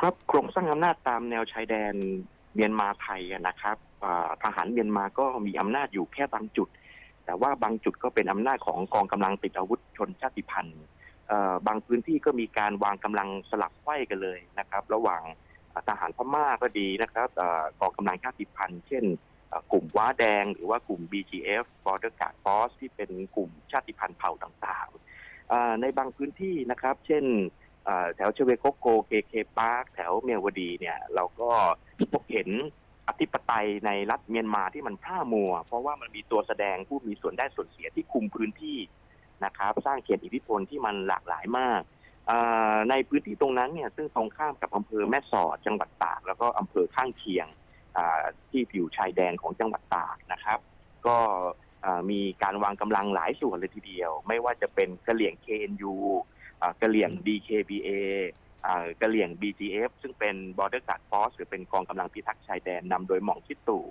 ครับโครงสร้างอำนาจตามแนวชายแดนเมียนมาไทยนะครับทหารเมียนมาก็มีอำนาจอยู่แค่บางจุด แต่ว่าบางจุดก็เป็นอำนาจของกองกำลังติดอาวุธชนชาติพันธุ์บางพื้นที่ก็มีการวางกำลังสลับไข้กันเลยนะครับ ระหว่างทหารพม่าก็ดีนะครับอกองกำลังชาติพันธุ์ เช่น กลุ่มว้าแดง หรือว่ากลุ่ม BGF Border Guard Force ที่เป็นกลุ่มชาติพันธุ์เผ่าต่างๆในบางพื้นที่นะครับ เช่น แถวเชเวโกโกเคเคปาร์คแถวเมียวดีเนี่ย เราก็พบเห็นอธิปไตยในรัฐเมียนมาที่มันพร่ามัว เพราะว่ามันมีตัวแสดงผู้มีส่วนได้ส่วนเสียที่คุมพื้นที่นะครับ สร้างเขตอิทธิพลที่มันหลากหลายมากในพื้นที่ตรงนั้นเนี่ยซึ่งตรงข้ามกับอำเภอแม่สอดจังหวัดตาก แล้วก็อำเภอข้างเคียงที่อยู่ชายแดนของจังหวัดตากนะครับ ก็มีการวางกำลังหลายส่วนเลยทีเดียว ไม่ว่าจะเป็นกะเหลี่ยง KNU อ่ากะเหลี่ยง DKBA อ่ากะเหลี่ยง BGF ซึ่งเป็น Border Guard Force หรือเป็นกองกำลังพิทักษ์ชายแดนนำโดยหม่องชิดตู่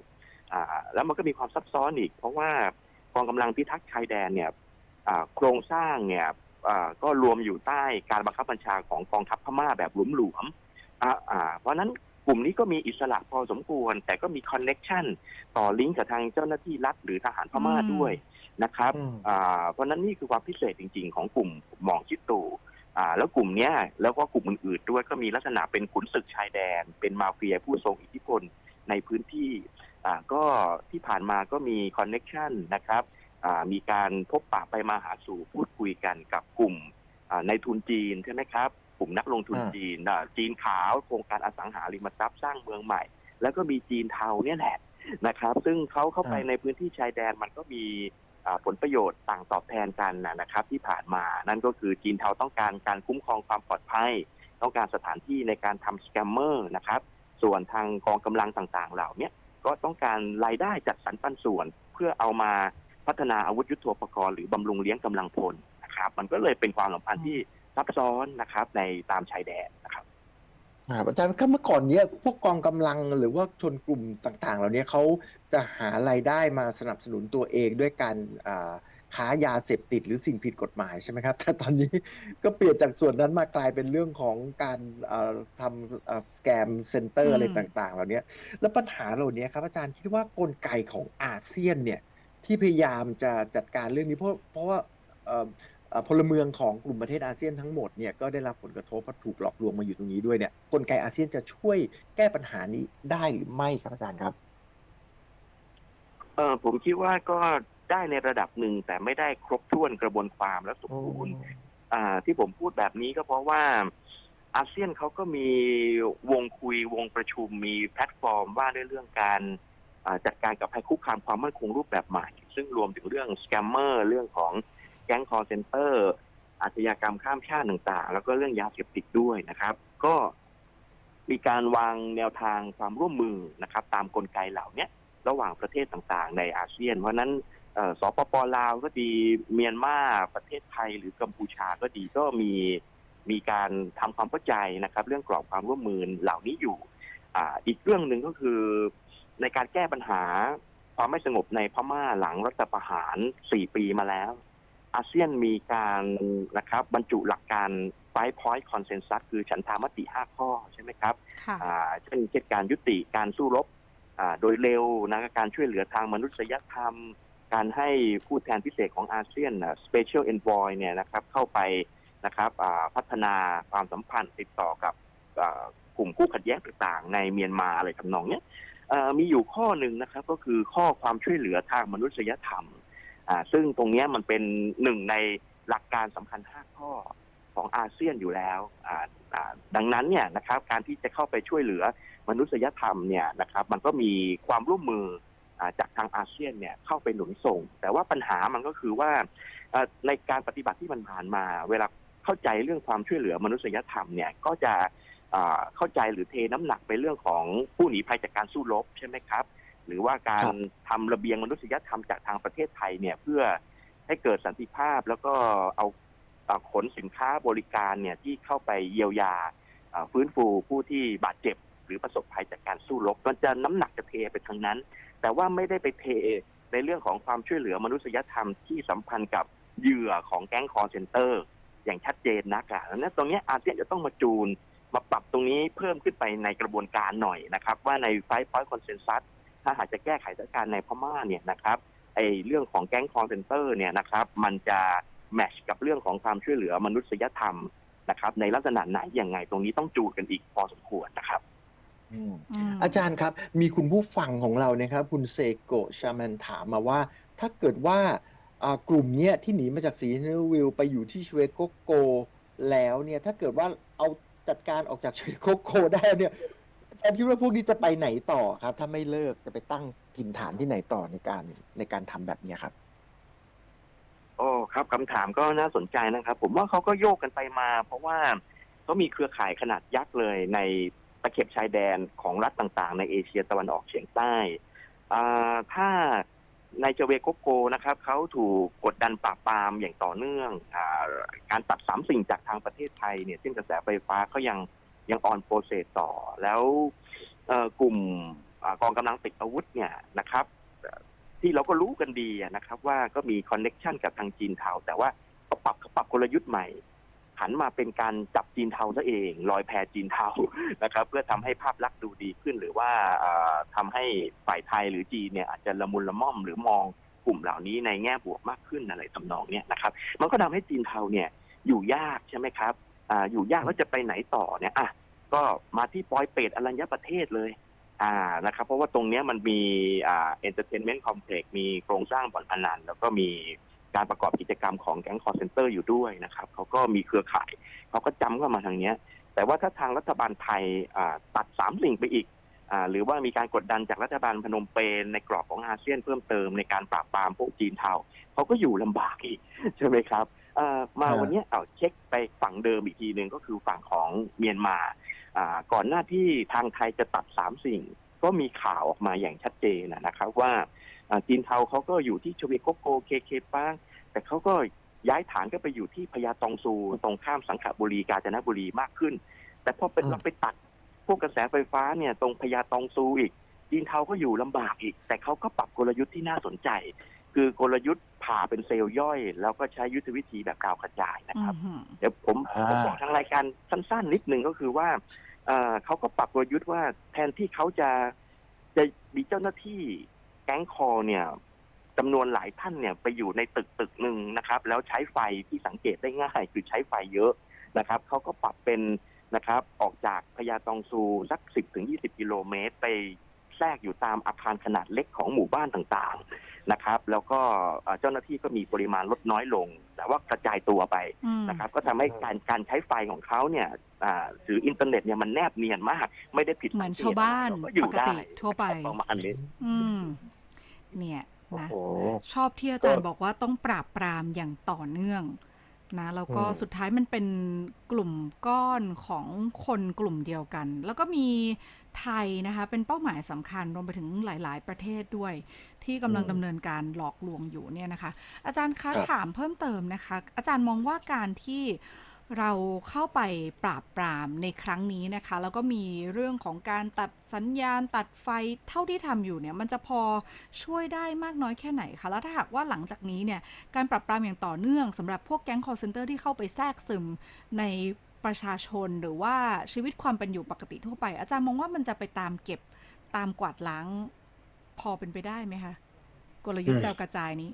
อ่าแล้วมันก็มีความซับซ้อนอีก เพราะว่ากองกำลังพิทักษ์ชายแดนเนี่ยอ่าโครงสร้างเนี่ยอ่าก็รวมอยู่ใต้การบังคับบัญชาของกองทัพพม่าแบบหลวมๆอ่าอ่าเพราะฉะนั้นกลุ่มนี้ก็มีอิสระพอสมควร แต่ก็มีคอนเน็ชันต่อลิงก์กับทางเจ้าหน้าที่รัฐหรือทหารพม่าอืมด้วย นะครับอืมอ่าเพราะฉะนั้นนี่คือความพิเศษจริง ๆ ของกลุ่มหมองชิดตู่อ่าแล้วกลุ่มเนี้ยแล้วก็กลุ่มอื่นๆด้วยก็มีลักษณะเป็นขุนศึกชายแดน เป็นมาเฟียผู้ทรงอิทธิพลในพื้นที่อ่าก็ที่ผ่านมาก็มีคอนเน็ชันนะครับอ่ามีการพบปะไปมาหาสู่พูดคุยกันกับกลุ่มอ่าในทุนจีนใช่ไหมครับกลุ่มนักลงทุนอ่าจีนอ่าจีนขาวโครงการอสังหาริมทรัพย์สร้างเมืองใหม่ แล้วก็มีจีนเทาเนี่ยแหละนะครับ ซึ่งเขาเข้าไปในพื้นที่ชายแดนมันก็มีอ่า ผลประโยชน์ต่างตอบแทนกันนะครับ ที่ผ่านมา นั่นก็คือจีนเทาต้องการการคุ้มครองความปลอดภัย ต้องการสถานที่ในการทำสแกมเมอร์นะครับ ส่วนทางกองกำลังต่างๆ เหล่านี้ก็ต้องการรายได้จัดสรรปันส่วน เพื่อเอามาพัฒนาอาวุธยุทโธปกรณ์หรือบำรุงเลี้ยงกำลังพลนะครับ มันก็เลยเป็นความสัมพันธ์ที่ซับซ้อนนะครับในตามชายแดน ครับครับอาจารย์ครับเมื่อก่อนเนี้ยพวกกองกำลังหรือว่าชนกลุ่มต่าง ๆ เหล่านี้เขาจะหารายได้มาสนับสนุนตัวเองด้วยการอ่าค้ายาเสพติดหรือสิ่งผิดกฎหมายใช่ไหมครับ แต่ตอนนี้ก็เปลี่ยนจากส่วนนั้นมากลายเป็นเรื่องของการเอ่อทำสแกมเซ็นเตอร์อืมอะไรต่างๆ เหล่านี้แล้วปัญหาเหล่านี้ครับอาจารย์คิดว่ากลไกของอาเซียนเนี่ยที่พยายามจะจัดการเรื่องนี้เพราะเพราะว่าเอ่อเอ่อ พลเมืองของกลุ่มประเทศอาเซียนทั้งหมดเนี่ยก็ได้รับผลกระทบเพราะถูกหลอกลวงมาอยู่ตรงนี้ด้วยเนี่ยกลไกอาเซียนจะช่วยแก้ปัญหานี้ได้หรือไม่ครับอาจารย์ครับเออผมคิดว่าก็ได้ในระดับหนึ่งแต่ไม่ได้ครบถ้วนกระบวนความและสมบูรณ์อ่าที่ผมพูดแบบนี้ก็เพราะว่าอาเซียนเขาก็มีวงคุยวงประชุมมีแพลตฟอร์มว่าด้วยเรื่องการอ่าจัดการกับภัยคุกคามความมั่นคงรูปแบบใหม่ ซึ่งรวมถึงเรื่องสแกมเมอร์เรื่องของ แก๊งคอร์เซนเตอร์อาชญากรรมข้ามชาติต่างๆ แล้วก็เรื่องยาเสพติดด้วยนะครับ ก็มีการวางแนวทางความร่วมมือนะครับ ตามกลไกเหล่านี้ระหว่างประเทศต่างๆ ในอาเซียน เพราะนั้นสปปลาวก็ดีเมียนมาประเทศไทยหรือกัมพูชาก็ดีก็มีมีการทำความเข้าใจนะครับ เรื่องกรอบความร่วมมือเหล่านี้อยู่อ่าอีกเรื่องหนึ่งก็คือในการแก้ปัญหาความไม่สงบในพม่าหลังรัฐประหาร 4 ปีมาแล้ว อาเซียนมีการนะครับบรรจุหลักการ five point consensus คือฉันทามติ 5 ข้อใช่ไหมครับค่ะอ่าเช่นเช่นการยุติการสู้รบอ่าโดยเร็วนะการช่วยเหลือทางมนุษยธรรม การให้ผู้แทนพิเศษของอาเซียนนะ Special Envoy เนี่ยนะครับเข้าไปนะครับอ่าพัฒนาความสัมพันธ์ติดต่อกับอ่ากลุ่มคู่ขัดแย้งต่างๆ ในเมียนมาอะไรทำนองเนี้ยเอ่อมีอยู่ข้อหนึ่งนะครับก็คือข้อความช่วยเหลือทางมนุษยธรรม อ่าซึ่งตรงนี้มันเป็นหนึ่งในหลักการสำคัญ 5 ข้อของอาเซียนอยู่แล้วอ่าอ่าดังนั้นเนี่ยนะครับการที่จะเข้าไปช่วยเหลือมนุษยธรรมเนี่ยนะครับมันก็มีความร่วมมือจากทางอาเซียนเนี่ยเข้าไปหนุนส่ง แต่ว่าปัญหามันก็คือว่าในการปฏิบัติที่มันผ่านมา เวลาเข้าใจเรื่องความช่วยเหลือมนุษยธรรมเนี่ยก็จะเข้าใจหรือเทน้ำหนักไปเรื่องของผู้หนีภัยจากการสู้รบใช่ไหมครับ หรือว่าการครับทำระเบียงมนุษยธรรมจากทางประเทศไทยเนี่ยเพื่อให้เกิดสันติภาพแล้วก็เอาเอาขนสินค้าบริการเนี่ยที่เข้าไปเยียวยาอ่าฟื้นฟูผู้ที่บาดเจ็บ หรือประสบภัยจากการสู้รบมันจะน้ำหนักจะเทไปทางนั้น แต่ว่าไม่ได้ไปเทในเรื่องของความช่วยเหลือมนุษยธรรมที่สัมพันธ์กับเหยื่อของแก๊งคอร์เซนเตอร์ อย่างชัดเจนนักอะดังนั้นตรงเนี้ยอาเซียนจะต้องมาจูนมาปรับตรงนี้เพิ่มขึ้นไปในกระบวนการหน่อยนะครับ ว่าในไฟพอยต์คอนเซนซัส ถ้าหากจะแก้ไขสถานการณ์ในพม่าเนี่ยนะครับไอเรื่องของแก๊งคอร์เซนเตอร์เนี่ยนะครับ มันจะแมชกับเรื่องของความช่วยเหลือมนุษยธรรมนะครับ ในลักษณะไหนยังไงตรงนี้ต้องจูดกันอีกพอสมควรนะครับอืมอาจารย์ครับ มีคุณผู้ฟังของเรานะครับ คุณเซโกะชามันถามมาว่า ถ้าเกิดว่าอ่ากลุ่มเนี้ยที่หนีมาจากสีเนวิลไปอยู่ที่ชเวโกโก แล้วเนี่ยถ้าเกิดว่าเอาจัดการออกจากชเวโกโกได้เนี่ยอา จารย์คิดว่าพวกนี้จะไปไหนต่อครับ ถ้าไม่เลิกจะไปตั้งถิ่นฐานที่ไหนต่อในการในการทำแบบเนี้ครับโอ้ครับคำถามก็น่าสนใจนะครับ ผมว่าเขาก็โยกกันไปมา เพราะว่าเขามีเครือข่ายขนาดยักษ์เลยในตะเข็บชายแดนของรัฐต่างๆ ในเอเชียตะวันออกเฉียงใต้อ่าถ้าในเจเวโกโกนะครับเขาถูกกดดันปราบปรามอย่างต่อเนื่องอการตัดสามสิ่งจากทางประเทศไทยเนี่ยซึ่งกระแสไฟฟ้าก็ยัง ยังออนโปรเซสต่อแล้วกลุ่มอกองกำลังติดอาวุธเนี่ยนะครับ ที่เราก็รู้กันดีนะครับ ว่าก็มีคอนเน็ชันกับทางจีนเทาแต่ว่าเขาปรับเขาปรับกลยุทธ์ใหม่หันมาเป็นการจับจีนเทาซะเองลอยแพจีนเทานะครับ เพื่อทำให้ภาพลักษณ์ดูดีขึ้น หรือว่าเอ่อทำให้ฝ่ายไทยหรือจีนเนี่ยอาจจะละมุนละม่อมหรือมองกลุ่มเหล่านี้ในแง่บวกมากขึ้นอะไรทำนองเนี้ยนะครับ มันก็ทำให้จีนเทาเนี่ยอยู่ยากใช่ไหมครับออยู่ยากแล้วจะไปไหนต่อเนี่ยอะ ก็มาที่ปอยเปตอรัญญประเทศเลยอ่านะครับ เพราะว่าตรงเนี้ยมันมีอ่าเอนเตอร์เทนเมนต์คอมเพล็กซ์มีโครงสร้างบ่อนพนันแล้วก็มีการประกอบกิจกรรมของแก๊งคอร์เซนเตอร์อยู่ด้วยนะครับเขาก็มีเครือข่ายเขาก็จำเข้ามาทางเนี้ย แต่ว่าถ้าทางรัฐบาลไทยอ่าตัดสามสิ่งไปอีกอ่าหรือว่ามีการกดดันจากรัฐบาลพนมเปญในกรอบของอาเซียนเพิ่มเติมในการปราบปรามพวกจีนเทาเขาก็อยู่ลำบากอีกใช่ไหมครับอ่ามาครับวันเนี้ยเอาเช็คไปฝั่งเดิมอีกทีหนึ่งก็คือฝั่งของเมียนมาอ่า ก่อนหน้าที่ทางไทยจะตัดสามสิ่ง ก็มีข่าวออกมาอย่างชัดเจนนะนะครับว่าอ่าจีนเทาเขาก็อยู่ที่ชเวโกโกเคเคป้างแต่เขาก็ย้ายฐานก็ไปอยู่ที่พญาตองซูตรงข้ามสังขบุรีกาญจนบุรีมากขึ้น แต่พอเป็นอืมเราไปตัดพวกกระแสไฟฟ้าเนี่ยตรงพญาตองซูอีกจีนเทาก็อยู่ลำบากอีก แต่เขาก็ปรับกลยุทธ์ที่น่าสนใจ คือกลยุทธ์ผ่าเป็นเซลล์ย่อย แล้วก็ใช้ยุทธวิธีแบบดาวกระจายนะครับอืมเดี๋ยวผมอ่าผมบอกทางรายการสั้นๆนิดนึงก็คือว่า เขาก็ปรับกลยุทธ์ว่าแทนที่เขาจะจะมีเจ้าหน้าที่แก๊งคอเนี่ยจำนวนหลายท่านเนี่ยไปอยู่ในตึกตึกหนึ่งนะครับ แล้วใช้ไฟที่สังเกตได้ง่าย คือใช้ไฟเยอะนะครับเขาก็ปรับเป็นนะครับ ออกจากพญาตองซูสักสิบถึงยี่สิบกิโลเมตรไป แทรกอยู่ตามอาคารขนาดเล็กของหมู่บ้านต่างๆนะครับ แล้วก็เอ่อเจ้าหน้าที่ก็มีปริมาณลดน้อยลง แต่ว่ากระจายตัวไปอืมนะครับ ก็ทำให้การการใช้ไฟของเขาเนี่ยอ่าหรืออินเทอร์เน็ตเนี่ยมันแนบเนียนมาก ไม่ได้ผิดเหมือนสังกตชาวบ้านเรก็อยู่ปกติได้ทั่วไปประมาณนี้อืมเนี่ยโอ้นะโหชอบที่อาจารย์บอกว่าต้องปราบปรามอย่างต่อเนื่อง นะแล้วก็อืมสุดท้ายมันเป็นกลุ่มก้อนของคนกลุ่มเดียวกัน แล้วก็มีไทยนะคะเป็นเป้าหมายสำคัญรวมไปถึงหลาย ๆ ประเทศด้วย ที่กำลังดำเนินการหลอกลวงอยู่เนี่ยนะคะ อาจารย์คะครับถามเพิ่มเติมนะคะ อาจารย์มองว่าการที่ เราเข้าไปปราบปรามในครั้งนี้นะคะ แล้วก็มีเรื่องของการตัดสัญญาณตัดไฟเท่าที่ทำอยู่เนี่ยมันจะพอช่วยได้มากน้อยแค่ไหนคะแล้วถ้าหากว่าหลังจากนี้เนี่ยการปราบปรามอย่างต่อเนื่องสำหรับพวกแก๊ง call center ที่เข้าไปแทรกซึมในประชาชนหรือว่าชีวิตความเป็นอยู่ปกติทั่วไป อาจารย์มองว่ามันจะไปตามเก็บตามกวาดล้างพอเป็นไปได้ไหมคะกลยุทธ์อืมดาวกระจายนี้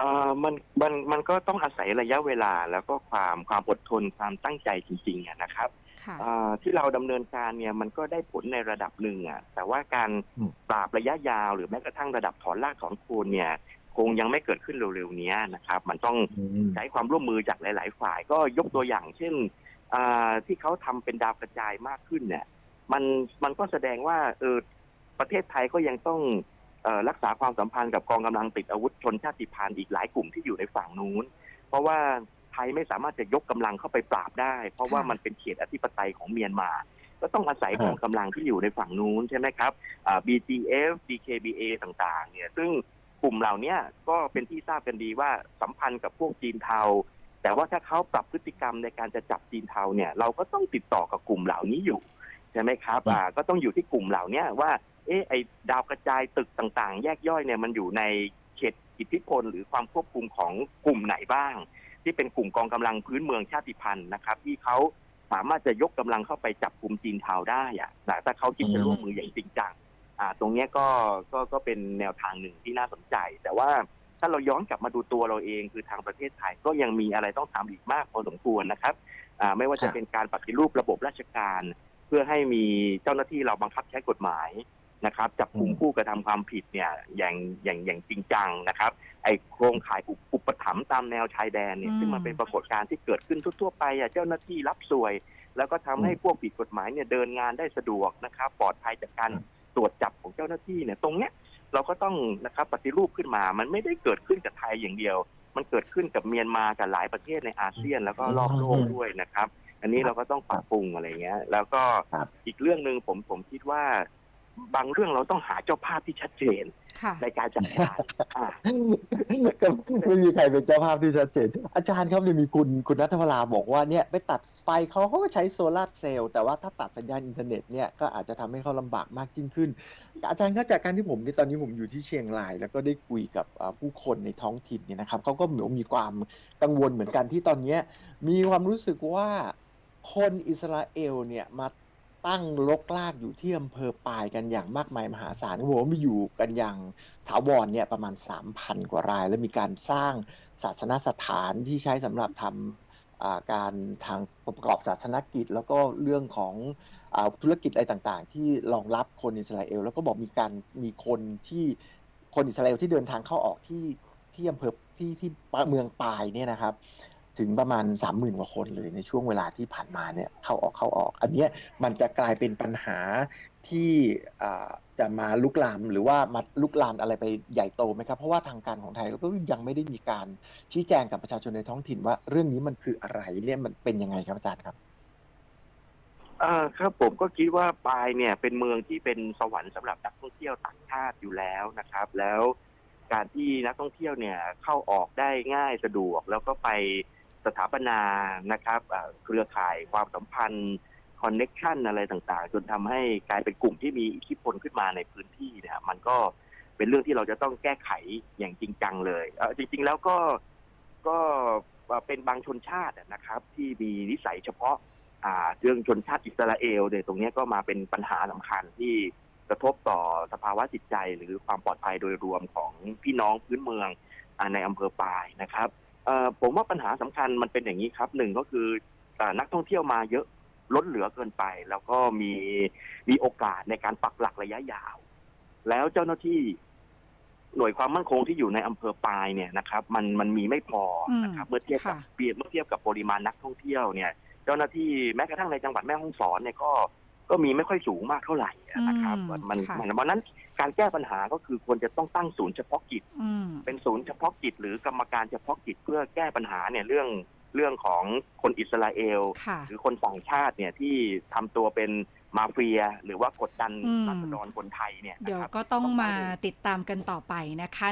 อ่ามันมันมันก็ต้องอาศัยระยะเวลาแล้วก็ความความอดทนความตั้งใจจริงๆอะนะครับค่ะอ่าที่เราดำเนินการเนี่ยมันก็ได้ผลในระดับหนึ่งอะแต่ว่าการอืม ปราบระยะยาวหรือแม้กระทั่งระดับถอนรากถอนโคนเนี่ยคงยังไม่เกิดขึ้นเร็วๆเนี้ยนะครับ มันต้องใช้ความร่วมมือจากหลาย ๆ ฝ่ายก็ยกตัวอย่าง เช่นอ่าที่เขาทำเป็นดาวกระจายมากขึ้นเนี่ย มันมันก็แสดงว่าเออประเทศไทยก็ยังต้องเออ รักษาความสัมพันธ์กับกองกำลังติดอาวุธชนชาติพันธุ์อีกหลายกลุ่มที่อยู่ในฝั่งนู้น เพราะว่าไทยไม่สามารถจะยกกำลังเข้าไปปราบได้ เพราะว่ามันเป็นเขตอธิปไตยของเมียนมา ก็ต้องอาศัยกองกำลังที่อยู่ในฝั่งนู้นใช่ไหมครับ BGF DKBA ต่างๆ เนี่ย ซึ่งกลุ่มเหล่านี้ก็เป็นที่ทราบกันดีว่าสัมพันธ์กับพวกจีนเทา แต่ว่าถ้าเขาปรับพฤติกรรมในการจะจับจีนเทาเนี่ย เราก็ต้องติดต่อกับกลุ่มเหล่านี้อยู่ใช่ไหมครับก็ต้องอยู่ที่กลุ่มเหล่านี้ว่า เอ๊ะไอ้ดาวกระจายตึกต่างๆ แยกย่อยเนี่ยมันอยู่ในเขตอิทธิพล หรือความควบคุมของกลุ่มไหนบ้าง ที่เป็นกลุ่มกองกำลังพื้นเมืองชาติพันธุ์นะครับ ที่เขาสามารถจะยกกำลังเข้าไปจับกลุ่มจีนเทาได้อะนะถ้าเขาคิดจะร่วมมืออย่างจริงจังอ่า ตรงเนี้ยก็ก็ก็เป็นแนวทางหนึ่งที่น่าสนใจ แต่ว่าถ้าเราย้อนกลับมาดูตัวเราเองคือทางประเทศไทยก็ยังมีอะไรต้องทำอีกมากพอสมควรนะครับอ่าไม่ว่าคจะรับเป็นการปฏิรูประบบราชการ เพื่อให้มีเจ้าหน้าที่เราบังคับใช้กฎหมาย นะครับจับกลุ่มผู้กระทำความผิดเนี่ยอย่างอย่างอย่างจริงจังนะครับไอโครงข่ายอุปอุปถัมภ์ตามแนวชายแดนเนี่ยอืมซึ่งมันเป็นปรากฏการณ์ที่เกิดขึ้นทั่วๆไปอะเจ้าหน้าที่รับสวย แล้วก็ทำให้พวกผิดกฎหมายเนี่ยเดินงานได้สะดวกนะครับปลอดภัยจากการตรวจจับของเจ้าหน้าที่เนี่ยตรงเนี้ยเราก็ต้องนะครับปฏิรูปขึ้นมา มันไม่ได้เกิดขึ้นกับไทยอย่างเดียว มันเกิดขึ้นกับเมียนมากับหลายประเทศในอาเซียนแล้วก็รอบโลกด้วยนะครับ อันนี้เราก็ต้องปรับปรุงอะไรเงี้ย แล้วก็ครับอีกเรื่องหนึ่งผมผมคิดว่า บางเรื่องเราต้องหาเจ้าภาพที่ชัดเจน ค่ะ ในการจัดการอ่า ก็ไม่มีใครเป็นเจ้าภาพที่ชัดเจน อาจารย์ครับเนี่ยมีคุณคุณนัทวราบอกว่าเนี่ยไปตัดไฟเขาเขาก็ใช้โซลาร์เซลล์แต่ว่าถ้าตัดสัญญาณอินเทอร์เน็ตเนี่ยก็อาจจะทำให้เขาลำบากมากยิ่งขึ้น อาจารย์ก็จากการที่ผมที่ตอนนี้ผมอยู่ที่เชียงราย แล้วก็ได้คุยกับอ่าผู้คนในท้องถิ่นเนี่ยนะครับเขาก็เหมือนมีความกังวลเหมือนกันที่ตอนเนี้ยมีความรู้สึกว่าคนอิสราเอลเนี่ยมา ตั้งลกลากอยู่ที่อำเภอปายกันอย่างมากมายมหาศาลเขาบอกว่ามีอยู่กันอย่างถาวรเนี่ยประมาณ 3,000 กว่าราย แล้วมีการสร้างศาสนสถานที่ใช้สำหรับทำอ่าการทางประกอบศาสนกิจ แล้วก็เรื่องของอธุรกิจอะไรต่างๆ ที่รองรับคนอิสราเอล แล้วก็บอกมีการมีคนที่คนอิสราเอลที่เดินทางเข้าออกที่ที่อำเภอที่ที่เมืองปายเนี่ยนะครับ ถึงประมาณสามหมื่นกว่าคนเลยในช่วงเวลาที่ผ่านมาเนี่ยเข้าออกเข้าออก อันนี้มันจะกลายเป็นปัญหาที่จะมาลุกลามหรือว่ามาลุกลามอะไรไปใหญ่โตไหมครับ เพราะว่าทางการของไทยก็ยังไม่ได้มีการชี้แจงกับประชาชนในท้องถิ่นว่าเรื่องนี้มันคืออะไรเนี่ยมันเป็นยังไงครับอาจารย์ครับอ่าครับผมก็คิดว่าปายเนี่ยเป็นเมืองที่เป็นสวรรค์สำหรับนักท่องเที่ยวต่างชาติอยู่แล้วนะครับ แล้วการที่นักท่องเที่ยวเนี่ยเข้าออกได้ง่ายสะดวกแล้วก็ไป สถาปนานะครับเครือข่ายความสัมพันธ์คอนเน็ชันอะไรต่างๆ จนทำให้กลายเป็นกลุ่มที่มีอิทธิพลขึ้นมาในพื้นที่เนี่ยมันก็เป็นเรื่องที่เราจะต้องแก้ไขอย่างจริงจังเลยเออจริง ๆ แล้วก็ก็เป็นบางชนชาตินะครับ ที่มีนิสัยเฉพาะเรื่องชนชาติอิสราเอลเนี่ยตรงนี้ก็มาเป็นปัญหาสำคัญที่กระทบต่อสภาวะจิตใจหรือความปลอดภัยโดยรวมของพี่น้องพื้นเมืองในอำเภอปายนะครับ ผมว่าปัญหาสำคัญมันเป็นอย่างนี้ครับหนึ่งก็คืออานักท่องเที่ยวมาเยอะล้นเหลือเกินไป แล้วก็มีมีโอกาสในการปักหลักระยะยาว แล้วเจ้าหน้าที่หน่วยความมั่นคงที่อยู่ในอำเภอปายเนี่ยนะครับ มันมันมีไม่พอนะครับเมื่อเทียบกับค่ะเปรียบเมื่อเทียบกับปริมาณนักท่องเที่ยวเนี่ย เจ้าหน้าที่แม้กระทั่งในจังหวัดแม่ฮ่องสอนเนี่ยก็ ก็มีไม่ค่อยสูงมากเท่าไหร่นะครับอืมมันค่ะมันเพราะฉะนั้นการแก้ปัญหาก็คือควรจะต้องตั้งศูนย์เฉพาะกิจอืมเป็นศูนย์เฉพาะกิจ หรือกรรมการเฉพาะกิจเพื่อแก้ปัญหาเนี่ยเรื่องเรื่องของคนอิสราเอลค่ะหรือคนต่างชาติเนี่ยที่ทำตัวเป็นมาเฟีย หรือว่ากดดันอืมราษฎรคนไทยเนี่ยเดี๋ยวนะครับก็ต้องต้องมาตั้งติดตามกันต่อไปนะคะ